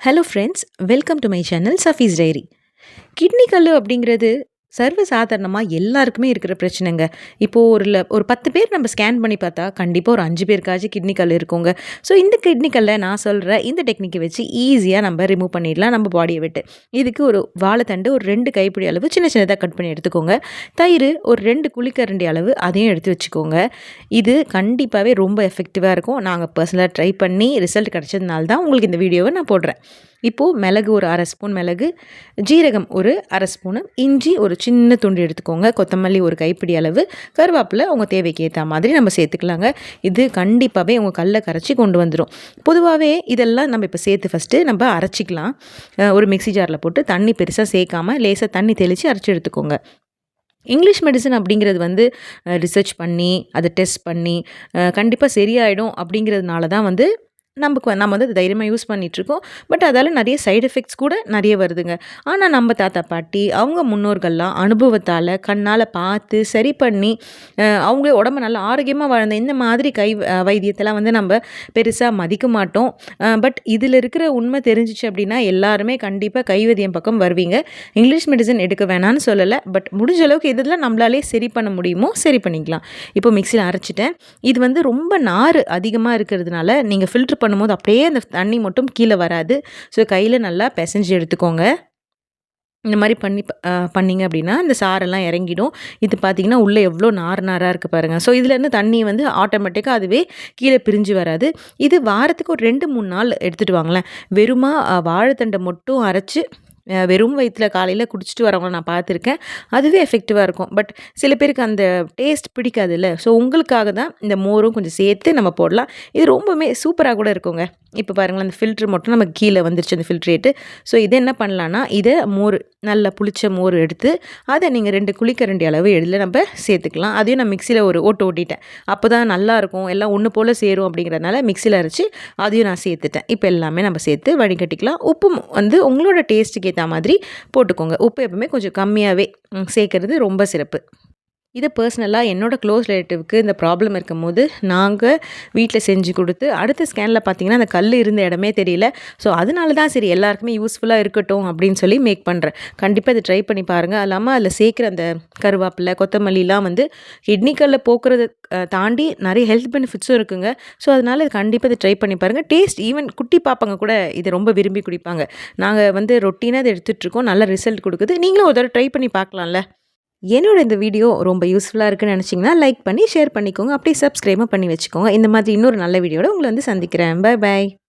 Hello friends welcome to my channel சஃபீஸ் diary kidney கல் அப்படிங்கிறது சர்வ சாதாரணமாக எல்லாருக்குமே இருக்கிற பிரச்சனைங்க. இப்போது ஒரு ஒரு பத்து பேர் நம்ம ஸ்கேன் பண்ணி பார்த்தா கண்டிப்பாக ஒரு அஞ்சு பேருக்காச்சும் கிட்னி கல் இருக்குங்க. ஸோ இந்த கிட்னி கல்லை நான் சொல்கிற இந்த டெக்னிக்கை வச்சு ஈஸியாக நம்ம ரிமூவ் பண்ணிடலாம் நம்ம பாடியை விட்டு. இதுக்கு ஒரு வாழைத்தண்டு ஒரு ரெண்டு கைப்பிடி அளவு சின்ன சின்னதாக கட் பண்ணி எடுத்துக்கோங்க. தயிர் ஒரு ரெண்டு குளிக்கரண்டி அளவு அதையும் எடுத்து வச்சுக்கோங்க. இது கண்டிப்பாகவே ரொம்ப எஃபெக்டிவாக இருக்கும். நாங்கள் பர்சனலாக ட்ரை பண்ணி ரிசல்ட் கிடச்சதுனால தான் உங்களுக்கு இந்த வீடியோவை நான் போடுறேன். இப்போது மிளகு ஒரு அரை ஸ்பூன் மிளகு ஜீரகம் ஒரு அரை ஸ்பூனு இஞ்சி ஒரு சின்ன துண்டு எடுத்துக்கோங்க. கொத்தமல்லி ஒரு கைப்பிடி அளவு. கருவேப்பிலை உங்கள் தேவைக்கு ஏற்ற மாதிரி நம்ம சேர்த்துக்கலாங்க. இது கண்டிப்பாகவே உங்கள் கல்லை கரைச்சி கொண்டு வந்துடும் பொதுவாகவே இதெல்லாம் நம்ம இப்போ சேர்த்து ஃபஸ்ட்டு நம்ம அரைச்சிக்கலாம். ஒரு மிக்ஸி ஜாரில் போட்டு தண்ணி பெருசாக சேர்க்காம லேசாக தண்ணி தெளித்து அரைச்சி எடுத்துக்கோங்க. இங்கிலீஷ் மெடிசன் அப்படிங்கிறது வந்து ரிசர்ச் பண்ணி அதை டெஸ்ட் பண்ணி கண்டிப்பாக சரியாயிடும் அப்படிங்கிறதுனால தான் வந்து நமக்கு நம்ம வந்து தைரியமாக யூஸ் பண்ணிகிட்ருக்கோம் பட் அதால் நிறைய சைடு எஃபெக்ட்ஸ் கூட நிறைய வருதுங்க. ஆனால் நம்ம தாத்தா பாட்டி அவங்க முன்னோர்கள்லாம் அனுபவத்தால் கண்ணால் பார்த்து சரி பண்ணி அவங்க உடம்ப நல்லா ஆரோக்கியமாக வாழ்ந்த இந்த மாதிரி கை வைத்தியத்தெல்லாம் வந்து நம்ம பெருசாக மதிக்க மாட்டோம். பட் இதில் இருக்கிற உண்மை தெரிஞ்சிச்சு அப்படின்னா எல்லாருமே கண்டிப்பாக கைவதியம் பக்கம் வருவீங்க. இங்கிலீஷ் மெடிசன் எடுக்க வேணாம்னு சொல்லலை. பட் முடிஞ்ச அளவுக்கு இதெல்லாம் நம்மளாலே சரி பண்ண முடியுமோ சரி பண்ணிக்கலாம். இப்போ மிக்சியில் அரைச்சிட்டேன். இது வந்து ரொம்ப நார் அதிகமாக இருக்கிறதுனால நீங்கள் ஃபில்ட்ரு பண்ணும்போது அப்படியே அந்த தண்ணி மட்டும் கீழே வராது. ஸோ கையில் நல்லா பிசைஞ்சு எடுத்துக்கோங்க. இந்த மாதிரி பண்ணி ப- அப்படின்னா இந்த சாரெல்லாம் இறங்கிடும். இது பார்த்தீங்கன்னா உள்ளே எவ்வளோ நார் நாராக இருக்குது பாருங்கள் ஸோ இதுலேருந்து தண்ணி வந்து ஆட்டோமேட்டிக்காக அதுவே கீழே பிரிஞ்சு வராது. இது வாரத்துக்கு ஒரு ரெண்டு மூணு நாள் எடுத்துகிட்டு வாங்களேன். வெறுமா வாழைத்தண்டை மட்டும் அரைச்சி வெறும் வயிற்றில் காலையில் குடிச்சிட்டு வரவங்க நான் பார்த்துருக்கேன். அதுவே எஃபெக்டிவாக இருக்கும். பட் சில பேருக்கு அந்த டேஸ்ட் பிடிக்காதுல்ல. ஸோ உங்களுக்காக தான் இந்த மோரும் கொஞ்சம் சேர்த்து நம்ம போடலாம். இது ரொம்பவுமே சூப்பராக கூட இருக்குங்க. இப்போ பாருங்களேன் அந்த ஃபில்ட்ரு மட்டும் நமக்கு கீழே வந்துருச்சு அந்த ஃபில்ட்ரேட்டு ஸோ இதை என்ன பண்ணலான்னா இதை மோர் நல்லா புளிச்ச மோர் எடுத்து அதை நீங்கள் ரெண்டு குளிக்கரண்டி அளவு எதில் நம்ம சேர்த்துக்கலாம். அதையும் நான் மிக்சியில் ஒரு ஓட்டு ஓட்டிட்டேன். அப்போ தான் நல்லாயிருக்கும் எல்லாம் ஒன்று போல் சேரும் அப்படிங்கிறதுனால மிக்சியில் அரைச்சி அதையும் நான் சேர்த்துட்டேன். இப்போ எல்லாமே நம்ம சேர்த்து வடிகட்டிக்கலாம். உப்பு வந்து உங்களோட டேஸ்ட்டுக்கு ஏற்ற மாதிரி போட்டுக்கோங்க. உப்பு எப்பவுமே கொஞ்சம் கம்மியாகவே சேர்க்கறது ரொம்ப சிறப்பு. இதை பர்சனலாக என்னோடய க்ளோஸ் ரிலேட்டிவ்க்கு இந்த ப்ராப்ளம் இருக்கும்போது நாங்கள் வீட்டில் செஞ்சு கொடுத்து அடுத்த ஸ்கேனில் பார்த்தீங்கன்னா அந்த கல் இருந்த இடமே தெரியல. ஸோ அதனால தான் சரி எல்லாருக்குமே யூஸ்ஃபுல்லாக இருக்கட்டும் அப்படின்னு சொல்லி மேக் பண்ணுறேன் கண்டிப்பாக இதை ட்ரை பண்ணி பாருங்கள் இல்லாமல் அதில் சேர்க்குற அந்த கருவேப்பிலை கொத்தமல்லிலாம் வந்து கிட்னி கல்லை போக்குறத தாண்டி நிறைய ஹெல்த் பெனிஃபிட்ஸும் இருக்குங்க. ஸோ அதனால் இது கண்டிப்பாக இதை ட்ரை பண்ணி பாருங்கள் டேஸ்ட் ஈவன் குட்டி பாப்பாங்க கூட இதை ரொம்ப விரும்பி குடிப்பாங்க. நாங்கள் வந்து ரொட்டீனாக இதை எடுத்துகிட்ருக்கோம் நல்ல ரிசல்ட் கொடுக்குது. நீங்களும் ஒரு தடவை ட்ரை பண்ணி பார்க்கலாம்ல? என்னோட இந்த வீடியோ ரொம்ப யூஸ்ஃபுல்லாக இருக்குன்னு நினச்சிங்கன்னா லைக் பண்ணி ஷேர் பண்ணிக்கோங்க. அப்படியே சப்ஸ்கிரைபும் பண்ணி வச்சுக்கோங்க. இந்த மாதிரி இன்னொரு நல்ல வீடியோட உங்களை வந்து சந்திக்கிறேன். By by